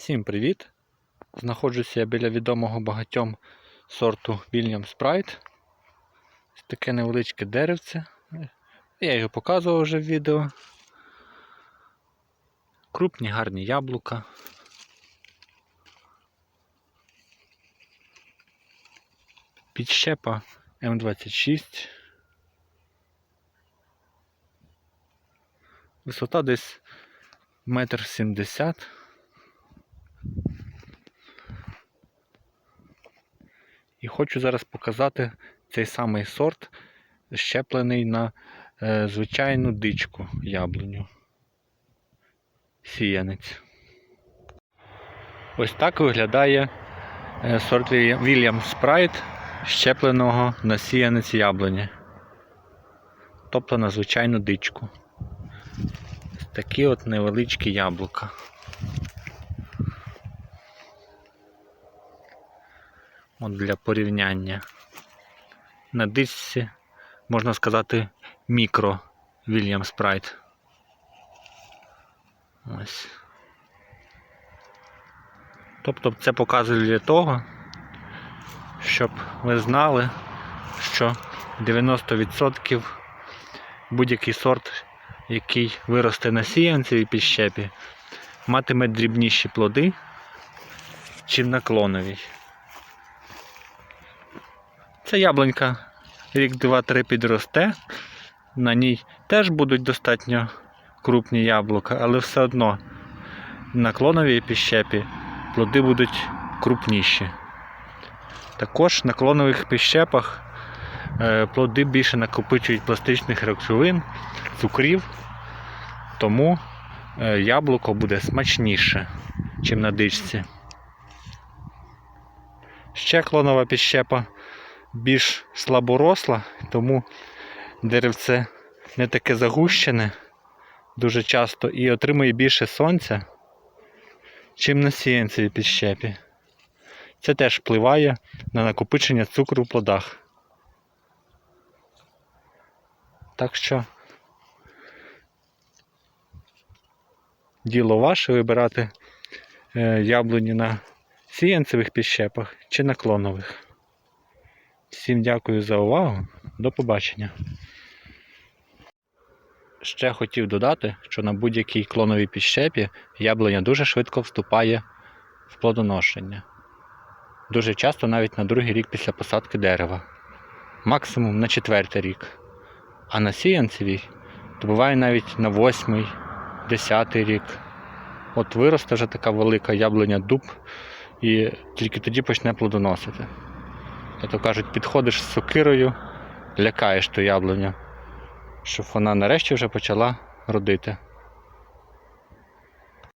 Всім привіт! Знаходжуся я біля відомого багатьом сорту Sprite. Ось таке невеличке деревце. Я його показував вже в відео. Крупні гарні яблука. Підщепа М26. Висота десь метр сімдесят. І хочу зараз показати цей самий сорт, щеплений на е, звичайну дичку яблуню. Сіянець. Ось так виглядає е, сорт William Sprite, щепленого на сіянець яблуні. Тобто на звичайну дичку. Такі от невеличкі яблука. От для порівняння. На дисці, можна сказати, мікро William Sprite. Ось. Тобто це показує для того, щоб ви знали, що 90% будь-який сорт, який виросте на сіянцевій підщепі, матиме дрібніші плоди, чим на клоновій. Це яблунька рік 2-3 підросте. На ній теж будуть достатньо крупні яблука, але все одно на клоновій піщепі плоди будуть крупніші. Також на клонових піщепах е, плоди більше накопичують пластичних речовин, цукрів, тому е, яблуко буде смачніше, ніж на дичці. Ще клонова піщепа більш слаборосла, тому деревце не таке загущене дуже часто і отримує більше сонця, чим на сіянцевій підщепі. Це теж впливає на накопичення цукру в плодах. Так що діло ваше вибирати е, яблуні на сіянцевих підщепах чи на клонових. Всім дякую за увагу. До побачення. Ще хотів додати, що на будь-якій клоновій підщепі яблуня дуже швидко вступає в плодоношення. Дуже часто навіть на другий рік після посадки дерева. Максимум на четвертий рік. А на сіянцевій то буває навіть на восьмий, десятий рік. От виросте вже така велика яблуня дуб і тільки тоді почне плодоносити. А то кажуть, підходиш з сокирою, лякаєш ту яблуню, щоб вона нарешті вже почала родити.